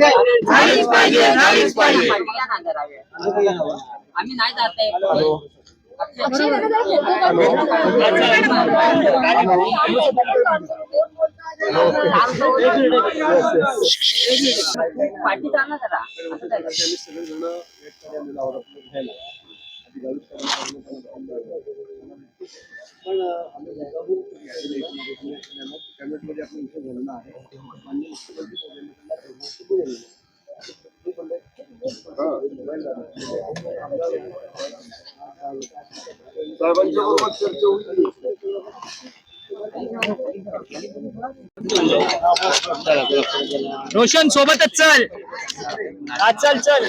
झालीच पाहिजे झालीच पाहिजे. आम्ही नाही जात आहे. पाठी जा ना जरा असं काय करतो? साहेबांच्या बरोबर चर्चा होईल रोशन सोबतच चल. हा चल चल.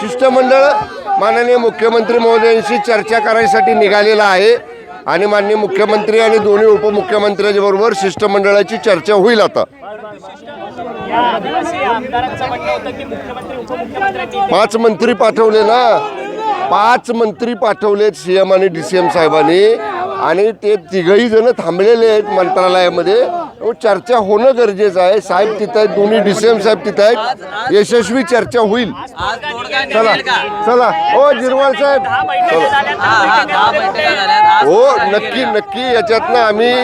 शिष्टमंडळ माननीय मुख्यमंत्री महोदयांशी चर्चा करायसाठी निघालेला आहे आणि माननीय मुख्यमंत्री आणि दोन्ही उपमुख्यमंत्र्यांबरोबर शिष्टमंडळाची चर्चा होईल आता. पाच मंत्री पाठवले ना. पाच मंत्री पाठवलेत सी एम आणि डी सी एम साहेबांनी. आणि ते तिघही जण थांबलेले आहेत मंत्रालयामध्ये. व चर्चा होणं गरजेचं आहे. साहेब तिथं आहेत दोन्ही डी सी एम साहेब तिथं आहेत. यशस्वी चर्चा होईल. चला चला. ओ जिरवाळ साहेब. हा हा हो नक्की? नक्की. याच्यातनं आम्ही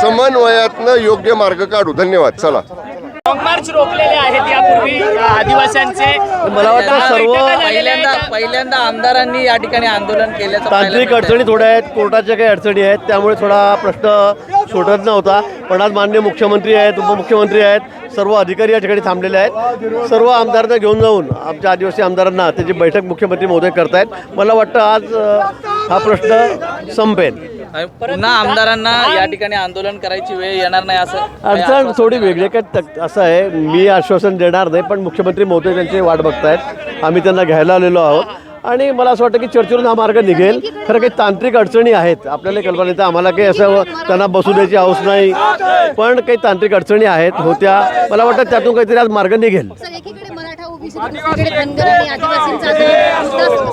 समन्वयातनं योग्य मार्ग काढू. धन्यवाद. चला. लॉंग मार्च रोखलेले आहेत यापूर्वी आदिवासींचे मला वाटतं सर्व पहिल्यांदा. पहिल्यांदा आमदारांनी या ठिकाणी आंदोलन केल्याचं तांत्रिक अडचणी. थोड्या आहेत कोर्टाच्या काही अडचणी आहेत त्यामुळे थोडा प्रश्न सुटत नव्हता पण आज मान्य मुख्यमंत्री आहेत उपमुख्यमंत्री आहेत सर्व अधिकारी या ठिकाणी थांबलेले आहेत सर्व आमदारांना घेऊन जाऊन आमच्या आदिवासी आमदारांना त्याची बैठक मुख्यमंत्री महोदय करतायत मला वाटतं आज हा प्रश्न संपेल आणि पुन्हा आमदारांना या ठिकाणी आंदोलन करायची वेळ येणार नाही असं अडचण थोडी वेगळी काय तक- असं आहे. मी आश्वासन देणार नाही पण मुख्यमंत्री महोदय त्यांची वाट बघतायत. आम्ही त्यांना घ्यायला आलेलो आहोत. आणि मला असं वाटतं की चर्चेवरून हा मार्ग निघेल. खरं काही तांत्रिक अडचणी आहेत. आपल्याला कल्पना येते आम्हाला काही असं त्यांना बसू द्यायची हौस नाही. पण काही तांत्रिक अडचणी आहेत होत्या. मला वाटतं त्यातून काहीतरी आज मार्ग निघेल. मराठा ओबीसी आदिवासींचा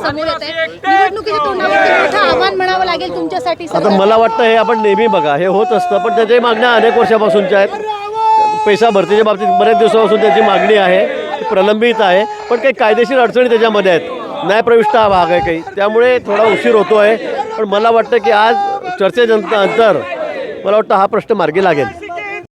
समोर येत आहे निवडणुकीच्या तोंडावरती मोठं आव्हान म्हणावं लागेल तुमच्यासाठी सर आता मला वाटतं हे आपण नेहमी बघा हे होत असतं पण त्याच्याही मागण्या अनेक वर्षापासूनच्या आहेत. पैसा भरतीच्या बाबतीत बऱ्याच दिवसापासून त्याची मागणी आहे प्रलंबित आहे पण काही कायदेशीर अडचणी त्याच्यामध्ये आहेत. न्यायप्रविष्ट हा भाग आहे काही. त्यामुळे थोडा उशीर होतो आहे पण मला वाटतं की आज चर्चेनंतर मला वाटतं हा प्रश्न मार्गी लागेल.